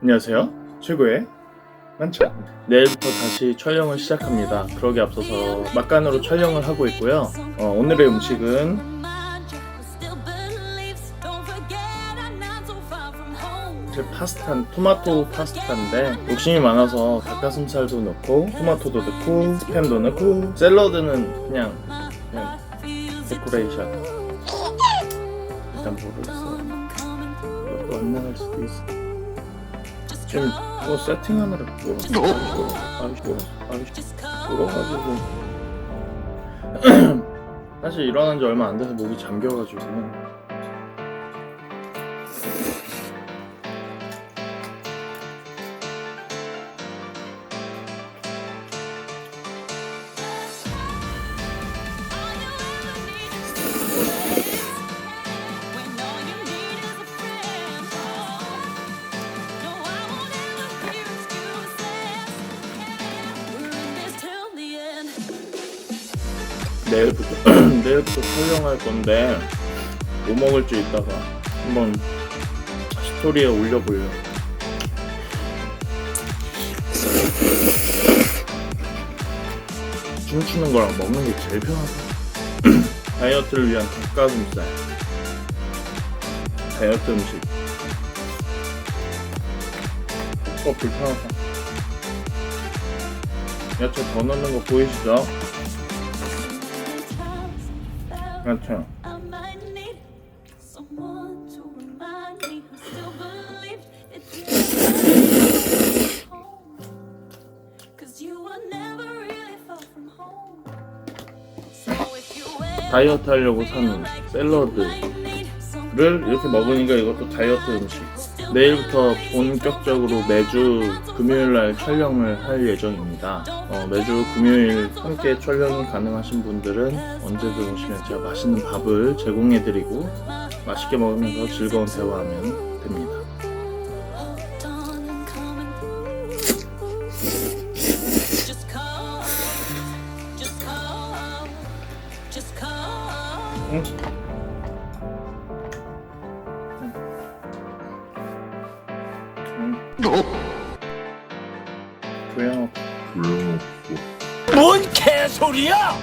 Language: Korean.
안녕하세요. 최고의 만찬. 내일부터 다시 촬영을 시작합니다. 그러기 앞서서 막간으로 촬영을 하고 있고요. 어, 오늘의 음식은 제 파스타, 토마토 파스타인데 욕심이 많아서 닭가슴살도 넣고 토마토도 넣고 스팸도 넣고 샐러드는 그냥 그냥 데코레이션. 일단 모르겠어요. 안 나갈 수도 있어. 지금 이거 세팅하느라 꿀었어. 아이씨, 꿀었어. 아이씨, 꿀어가지고. 사실 일어난 지 얼마 안 돼서 목이 잠겨가지고. 내일부터, 내일부터 촬영할 건데, 뭐 먹을지 이따가 한번 스토리에 올려보려고. 춤추는 거랑 먹는 게 제일 편하다. 다이어트를 위한 닭가슴살. 다이어트 음식. 어, 불편하다. 야채 더 넣는 거 보이시죠? Ever 다이어트 하려고 산 샐러드를 이렇게 먹으니까 이것도 다이어트 음식. 내일부터 본격적으로 매주 금요일 날 촬영을 할 예정입니다. 어, 매주 금요일 함께 촬영이 가능하신 분들은 언제든 오시면 제가 맛있는 밥을 제공해드리고 맛있게 먹으면서 즐거운 대화하면 됩니다. done 뭔 개소리야!